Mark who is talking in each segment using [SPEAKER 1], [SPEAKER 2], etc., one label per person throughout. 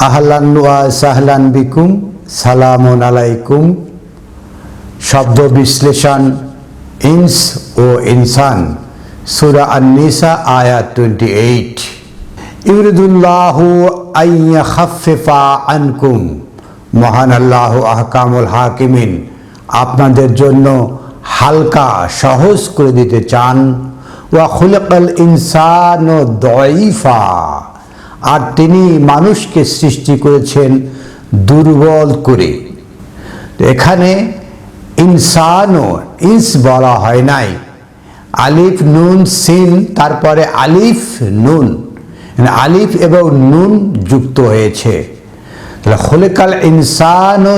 [SPEAKER 1] আহলান ওয়া সাহলান বিকুম, সালামুন আলাইকুম। শব্দ বিশ্লেষণ, ইনস ও ইনসান, সুরা আন-নিসা, আয়াত টোয়েন্টি এইট ইউরিদুল্লাহু আইয়া খাফিফা আনকুম। মহান আল্লাহ আহকামুল হাকিমিন, আপনাদের জন্য হালকা, সহজ করে দিতে চান। ওয়া খুলকাল ইনসান ও দয়ফা আর তিনি মানুষকে সৃষ্টি করেছেন দুর্বল করে। এখানে ইনসানও ইনস বলা হয় নাই। আলিফ, নুন, সিন, তারপরে আলিফ, নুন। মানে আলিফ এবং নুন যুক্ত হয়েছে। খোলেকাল ইনসান ও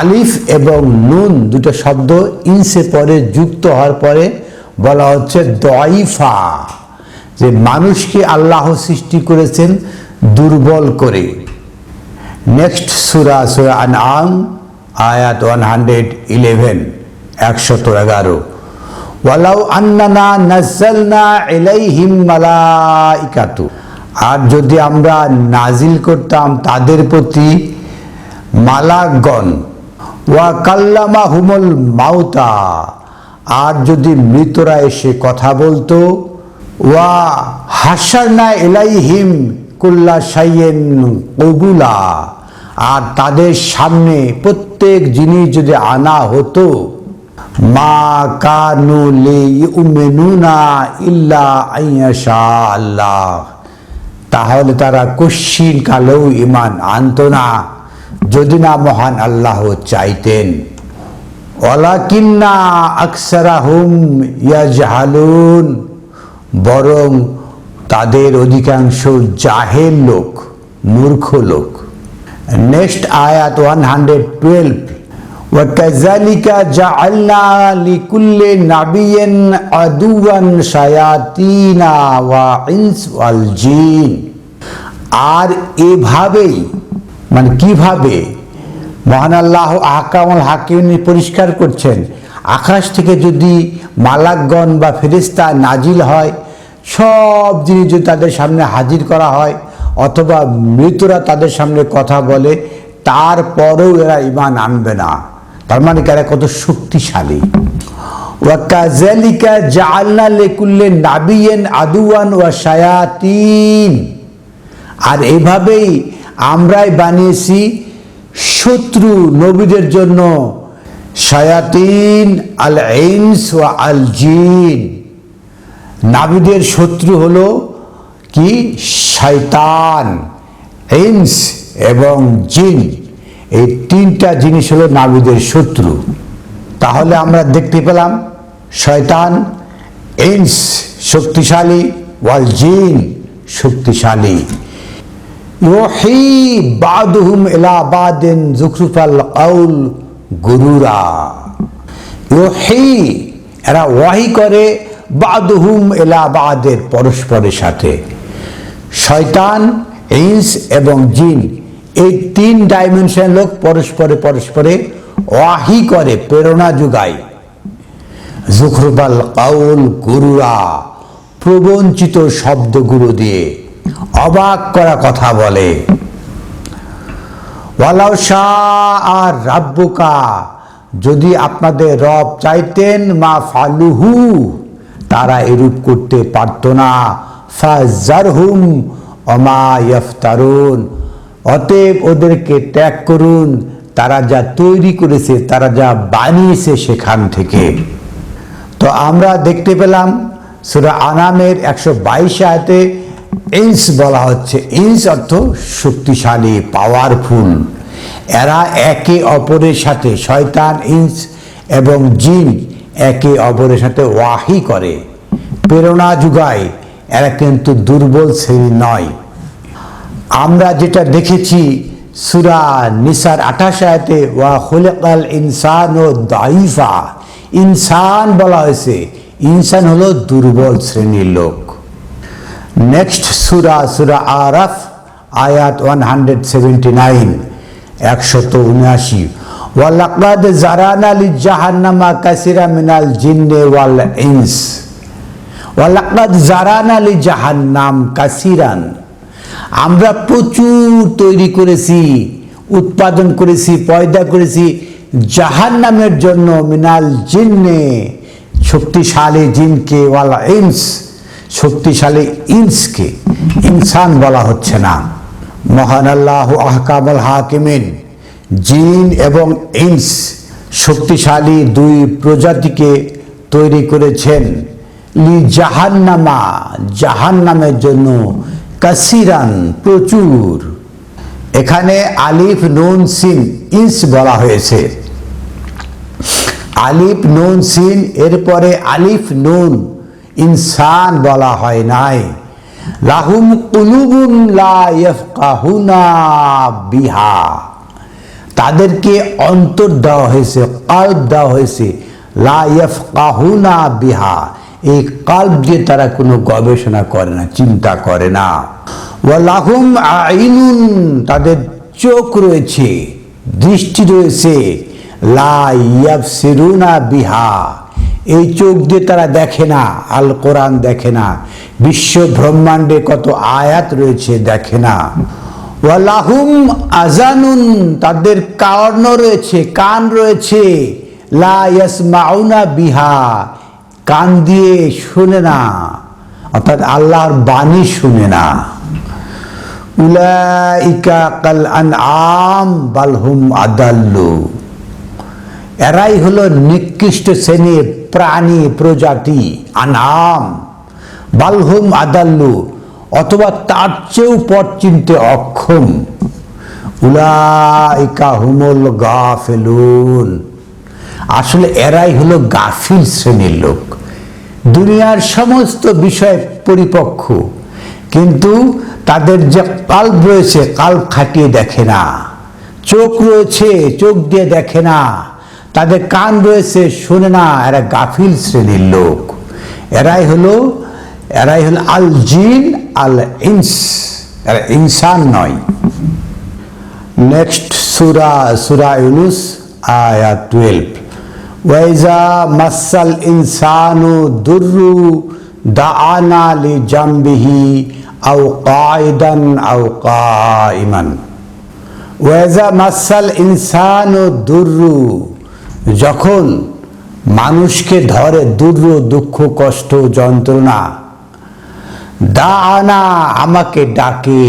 [SPEAKER 1] আলিফ এবং নুন দুটো শব্দ ইনসে পরে যুক্ত হওয়ার পরে বলা হচ্ছে দয়ফা। যে মানুষকে আল্লাহ সৃষ্টি করেছেন দুর্বল করে। নেক্সট সুরা সুরা আন আম আয়াত ওয়ান হান্ড্রেড ইলেভেন একশত এগারো। ওয়ালাউ আন্নানা নাজ্জালনা ইলাইহিম মালাইকাতু। আর যদি আমরা নাজিল করতাম তাদের প্রতি মালাগণ ওয়া কাল্লামা হুমল মাউতা। আর যদি মৃতরা এসে কথা বলতো ওয়া হাসারনা এলাইহিম কুল্লা সাইয়েন কবুলা। আর তাদের সামনে প্রত্যেক জিনিস যদি আনা হতো, মা কানু লে উমেনুনা ইল্লা আইয়াশা আল্লাহ। তাহলে তারা কশ্চিন কালেও ইমান আনত না, যদি না মহান আল্লাহ চাইতেন। ওলাকিন্না আকসারাহুম ইয়াজহালুন। বরং তাদের অধিকাংশ জাহেল লোক মূর্খ লোক নেক্সট আয়াত ওয়ান হান্ড্রেড টুয়েলভ وكذلك جعلنا لكل نبي عدوا شياطين وإنس والجن আর এভাবেই মানে কিভাবে মহান আল্লাহ আহকামুল হাকিম পরিষ্কার করছেন আকাশ থেকে যদি মালাকগণ বা ফেরিস্তা নাজিল হয়, সব জিনিস যদি তাদের সামনে হাজির করা হয়, অথবা মৃতরা তাদের সামনে কথা বলে, তারপরেও এরা ইমান আনবে না। তার মানে এরা কত শক্তিশালী। ওয়াকাজালিকা জাআলনা লিকুল্লি নাবিয়্যিন আদুয়ান ওয়া শায়াতিন। আর এভাবেই আমরাই বানিয়েছি শত্রু নবীদের জন্য শায়াতিন আল ইনস ওয়া আল জিন। নাবিদের শত্রু হলো কি? শয়তান, ইনস এবং জিন। এই তিনটা জিনিস হলো নাবিদের শত্রু। তাহলে আমরা দেখতে পেলাম শয়তান, ইনস শক্তিশালী, ওয়াল জিন শক্তিশালী। ইউহি বাদুহুম ইলা বাদিন জুখরুফাল কাউল গুরুরা। এরা ওয়াহি করে বাদহুম এলা বাদের পরস্পরের সাথে। শয়তান, ইন্স এবং জিন এই তিন ডাইমেনশন লোক পরস্পরে পরস্পরে ওয়াহি করে, প্রেরণা যোগায়। জুখরুবাল কাউল গুরুরা, প্রবঞ্চিত শব্দগুলো দিয়ে অবাক করা কথা বলে। আর রাব্বুকা, যদি আপনাদের রব চাইতেন মা ফালুহু, তারা এরূপ করতে পারত না। ফাজারহুম অমা অতএব ওদেরকে ত্যাগ করুন, তারা যা তৈরি করেছে, তারা যা বানিয়েছে সেখান থেকে। তো আমরা দেখতে পেলাম, সুরা আনামের একশো বাইশ আয়তে ইন্স বলা হচ্ছে ইন্স অর্থ শক্তিশালী পাওয়ারফুল এরা একে অপরের সাথে, শয়তান, ইন্স এবং জিন একে অপরের সাথে ওয়াহি করে। প্রেরণা যুগায়, এরা কিন্তু দুর্বল শ্রেণি নয়। আমরা যেটা দেখেছি, সুরা নিসার আঠাশ আয়তে, ওয়া খুলেকাল ইনসান ও দাইফা ইনসান বলা হয়েছে, ইনসান হলো দুর্বল শ্রেণির লোক। নেক্সট সুরা সুরা আরাফ আয়াত ওয়ান হান্ড্রেড সেভেন্টি নাইন একশত উনআশি. ওয়ালাকাদ জারানা লি জাহান্নামা কাসিরা মিনাল জিন্নে ওয়াল ইনস। ওয়ালাকাদ জারানা লি জাহান্নাম কাসিরান। আমরা প্রচুর তৈরি করেছি, উৎপাদন করেছি, পয়দা করেছি জাহান্নামের জন্য মিনাল জিন্নে, শক্তিশালী জিনকে ওয়ালা ইনস। শক্তিশালী ইনসকে ইনসান বলা হচ্ছে না। মহান আল্লাহ আহকামুল হাকিমিন, জিন এবং ইনস শক্তিশালী দুই প্রজাতিকে তৈরি করেছেন। লি জাহান্নামা, জাহান্নামের জন্য কাসিরান প্রচুর। এখানে আলিফ, নুন, সিন, ইনস বলা হয়েছে। আলিফ, নুন, সিন, এরপরে আলিফ, নুন ইনসান বলা হয় নাই। লাহুম কুলুবুন লা ইয়াফকাহুনা বিহা। তাদেরকে অন্তর দেওয়া হয়েছে কাল্ব দেওয়া হয়েছে, লা ইয়াফকাহুনা বিহা। এই কাল্ব দিয়ে তারা কোনো গবেষণা করে না, চিন্তা করে না। ও লাহুম আইনুন, তাদের চোখ রয়েছে, দৃষ্টি রয়েছে, লা ইয়াবসিরুনা বিহা। এই চোখ দিয়ে তারা দেখে না, আল কোরআন দেখে না, বিশ্ব ব্রহ্মাণ্ডে কত আয়াত রয়েছে দেখে না। ওয়ালাহুম আজানুন তাদের কার্ণ রয়েছে, কান রয়েছে। লা বিহা, কান দিয়ে শুনে না, অর্থাৎ আল্লাহর বাণী শুনে না। উলাইকা কাল আনআম বালহুম আদাল্লু। এরাই হলো নিকৃষ্ট শ্রেণির প্রাণী, প্রজাতি, আনাম, বালহুম আদাল্লু, অথবা তার চেয়েও পথ চিনতে অক্ষম। উলাইকা হুমুল গাফেলুন। আসলে এরাই হলো গাফিল শ্রেণির লোক। দুনিয়ার সমস্ত বিষয় পরিপক্ষ কিন্তু তাদের যে কাল্প রয়েছে, কাল্প খাটিয়ে দেখে না। চোখ রয়েছে, চোখ দিয়ে দেখে না। তাদের কান রয়েছে, শোনে না, এরা গাফিল শ্রেণির লোক। এরাই হলো এরাই হলো আল জিন আল ইনস এরা ইনসান নয়। নেক্সট সুরা সুরা ইউনুস আয়া টুয়েলভ। ওয়াইজা মাসাল ইনসানু দুরু দাআনা লি জামবিহি আও কায়দান আও কাইমান ওয়াইজা মাসাল ইনসানু দুরু যখন মানুষকে ধরে দুর্র দুঃখ, কষ্ট, যন্ত্রণা দা আনা আমাকে ডাকে,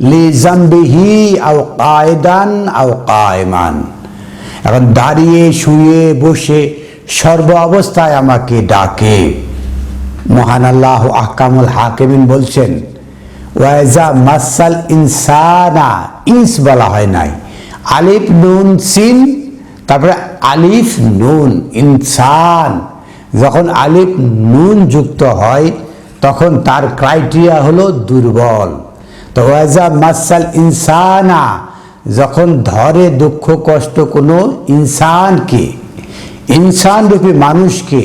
[SPEAKER 1] লি জাম্বিহি আও কায়দান আও কায়মান। এখন দাঁড়িয়ে, শুয়ে, বসে সর্ব অবস্থায় আমাকে ডাকে। মহান আল্লাহ আকামুল হাকিমিন বলছেন ওয়াইজা মাসাল ইনসানা, ইনস বলা হয় নাই। আলিফ, নুন, সিন তারপরে আলিফ নুন, ইনসান। যখন আলিফ নুন যুক্ত হয়, তখন তার ক্রাইটেরিয়া হলো দুর্বল। তো ওয়াজা মাসাল ইনসানা, যখন ধরে দুঃখ, কষ্ট কোনো ইনসানকে ইনসান রূপী মানুষকে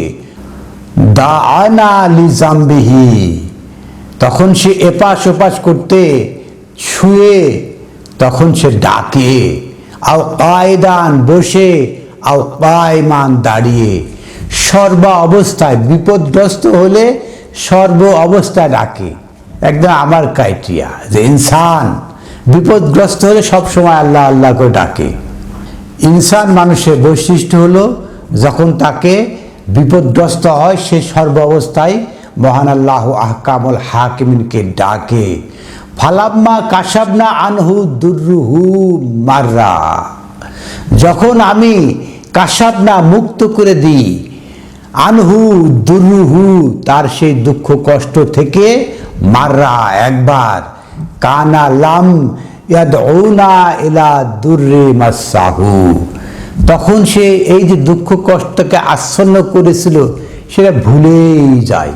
[SPEAKER 1] দা আনা লিজাম্বিহি, তখন সে এপাশ ওপাশ করতে, ছুঁয়ে, তখন সে ডাকে। আও কায়দান বসে, আও কায়মান দাঁড়িয়ে। সর্ব অবস্থায় বিপদগ্রস্ত হলে সর্ব অবস্থায় ডাকে। একদম আমার ক্রাইটেরিয়া যে ইনসান, বিপদগ্রস্ত হলে সবসময় আল্লাহ আল্লাহ করে ডাকে। ইনসান মানুষের বৈশিষ্ট্য হলো, যখন তাকে বিপদগ্রস্ত হয়, সে সর্ব অবস্থায় মহান আল্লাহ আহকামুল হাকিমিনকে ডাকে। ফালাম্মা কাসাবনা আনহু দুর্রুহু মাররা। যখন আমি কাসাবনা মুক্ত করে দিই, আনহু দুর্রুহু তার সেই দুঃখ কষ্ট থেকে মাররা। একবার কানা লাম ইয়াদউনা ইলা দুর্রি মাসাহু। তখন সে এই যে দুঃখ কষ্টকে আচ্ছন্ন করেছিল, সেটা ভুলেই যায়।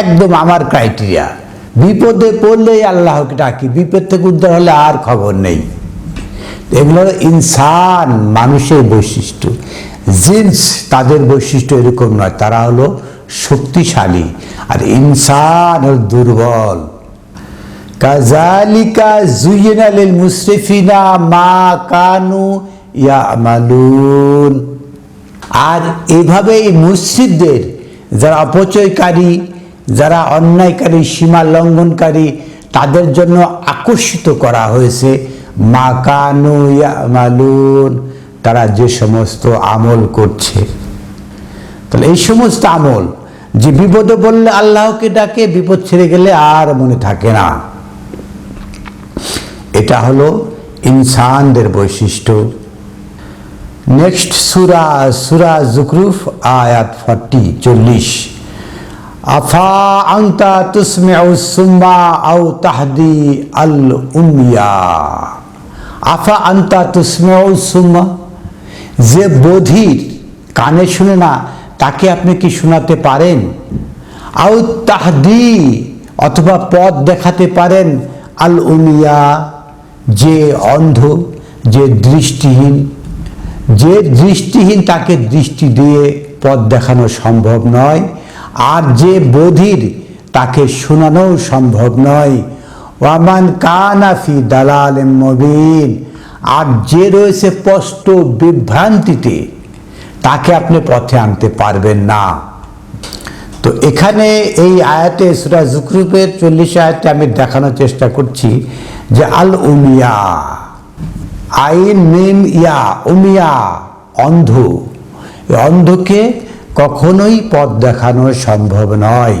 [SPEAKER 1] একদম আমার ক্রাইটেরিয়া। বিপদে পড়লেই আল্লাহকে ডাকি, বিপদ থেকে উদ্ধার হলে আর খবর নেই। এগুলো ইনসান, মানুষের বৈশিষ্ট্য। জিন্স তাদের বৈশিষ্ট্য এরকম নয়, তারা হলো শক্তিশালী। আর ইনসান হল দুর্বল। কাজালিকা জুইনা লিল মুসরিফিনা মা কানু ইয়ামালুন। আর এভাবেই মুসজিদদের যারা অপচয়কারী যারা অন্যায়কারী, সীমা লঙ্ঘনকারী, তাদের জন্য আকর্ষিত করা হয়েছে। মাকানু মালুন তারা যে সমস্ত আমল করছে। তাহলে এই সমস্ত আমল, যে বিপদে বললে আল্লাহকে ডাকে, বিপদ ছেড়ে গেলে আর মনে থাকে না। এটা হলো ইনসানদের বৈশিষ্ট্য। নেক্সট সুরা সুরা জুকরুফ আয়াত ফর্টি, চল্লিশ। আফা আন্তা তুসমিউ সুম্মা আউ তাহদি আল উমিয়া। আফা আন্তা তুসমিউ সুম্মা। যে বধির কানে শুনে না, তাকে আপনি কি শোনাতে পারেন? আউ তাহদি, অথবা পথ দেখাতে পারেন আল উমিয়া, যে অন্ধ, যে দৃষ্টিহীন। যে দৃষ্টিহীন তাকে দৃষ্টি দিয়ে পথ দেখানো সম্ভব নয়। আর যে বধির তাকে শোনানো সম্ভব নয়। ওয়ামান কানাফি দালাল মবিন। আর যে রয়েছে স্পষ্ট বিভ্রান্তিতে, তাকে আপনি পথে আনতে পারবেন না। তো এখানে এই আয়াতে সুরা জুকরুপের চল্লিশ আয়াতে আমি দেখানোর চেষ্টা করছি যে আল উমিয়া, আইন, মিম, ইয়া, উমিয়া, অন্ধ। অন্ধকে কখনোই পথ দেখানো সম্ভব নয়।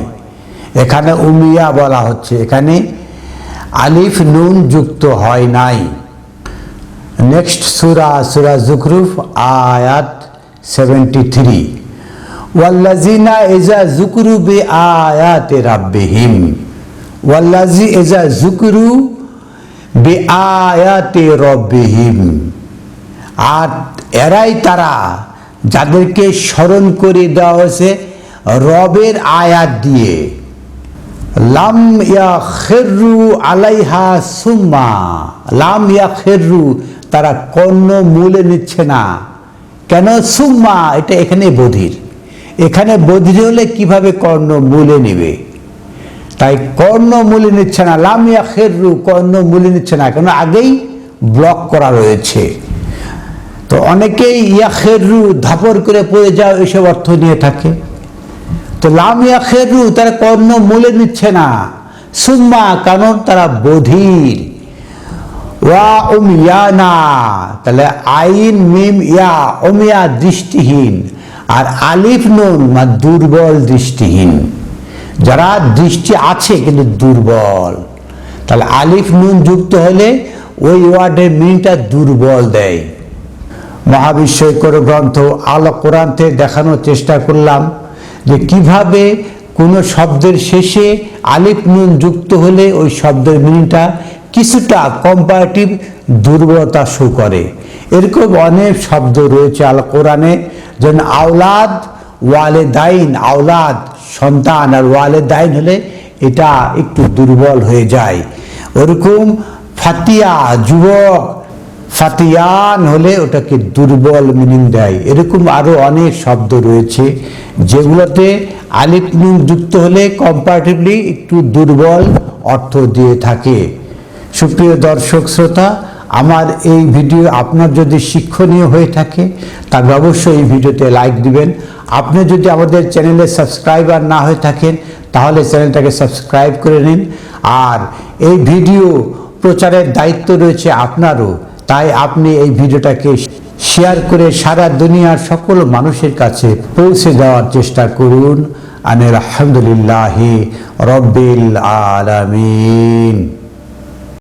[SPEAKER 1] এখানে উমিয়া বলা হচ্ছে, এখানে আলিফ নুন যুক্ত হয় নাই। নেক্সট সুরা সুরা জুকরুফ আয়াত সেভেন্টি থ্রি। ওয়াল্লাজিনা এজা জুকরু বে আয়াতে রাব্বিহিম। ওয়াল্লাজি এজা জুকরু বে আয়াতে রব্বিহিম। আর এরাই তারা যাদেরকে স্মরণ করে দেওয়া হয়েছে রবের আয়াত দিয়ে। লাম ইয়া খেরু আলাইহা সুম্মা। লাম ইয়া খেরু তারা কর্ণ মূলে নিচ্ছে না। কেন সুম্মা? এটা এখানে বধির। এখানে বধির হলে কীভাবে কর্ণ মূলে নেবে? তাই কর্ণ মূলে নিচ্ছে না। লামিয়া খেরু কর্ণ মূলে নিচ্ছে না। কেন? আগেই ব্লক করা রয়েছে। তো অনেকেই ইয়া খেরু ধাপর করে পড়ে যাও এসব অর্থ নিয়ে থাকে। তো লামিয়া খেরু, তারা কর্ণ মূলে নিচ্ছে না। সুম্মা কারণ তারা বধির। ওয়া উমিয়া না, তাহলে আইন মিম ইয়া ওমিয়া দৃষ্টিহীন। আর আলিফ নুন মা দুর্বল দৃষ্টিহীন। যারা দৃষ্টি আছে, কিন্তু দুর্বল। তাহলে আলিফ নুন যুক্ত হলে ওই ওয়ার্ডের মিনটা দুর্বল দেয়। মহাবিশ্বকর গ্রন্থ আল কোরআন থেকে দেখানোর চেষ্টা করলাম যে কীভাবে কোনো শব্দের শেষে আলিফ নুন যুক্ত হলে ওই শব্দের মিনিংটা কিছুটা কম্পারেটিভ দুর্বলতা শো করে। এরকম অনেক শব্দ রয়েছে আল কোরআনে যেন আওলাদ ওয়ালে দাইন আওলাদ, সন্তান, আর ওয়ালে দাইন হলে এটা একটু দুর্বল হয়ে যায়। ওরকম ফাতিয়া, যুবক ফাতিয়ান হলে ওটাকে দুর্বল মিনিং দেয়। এরকম আরও অনেক শব্দ রয়েছে, যেগুলোতে আলিফ নুন যুক্ত হলে কম্পারেটিভলি একটু দুর্বল অর্থ দিয়ে থাকে। সুপ্রিয় দর্শক শ্রোতা, আমার এই ভিডিও আপনার যদি শিক্ষণীয় হয়ে থাকে তবে অবশ্যই এই ভিডিওতে লাইক দিবেন। আপনি যদি আমাদের চ্যানেলে সাবস্ক্রাইবার না হয়ে থাকেন, তাহলে চ্যানেলটাকে সাবস্ক্রাইব করে নিন। আর এই ভিডিও প্রচারের দায়িত্ব রয়েছে আপনারও। তাই আপনি এই ভিডিওটাকে শেয়ার করে সারা দুনিয়ার সকল মানুষের কাছে পৌঁছে যাওয়ার চেষ্টা করুন। আনের আলহামদুলিল্লাহ রব্বিল আলামিন।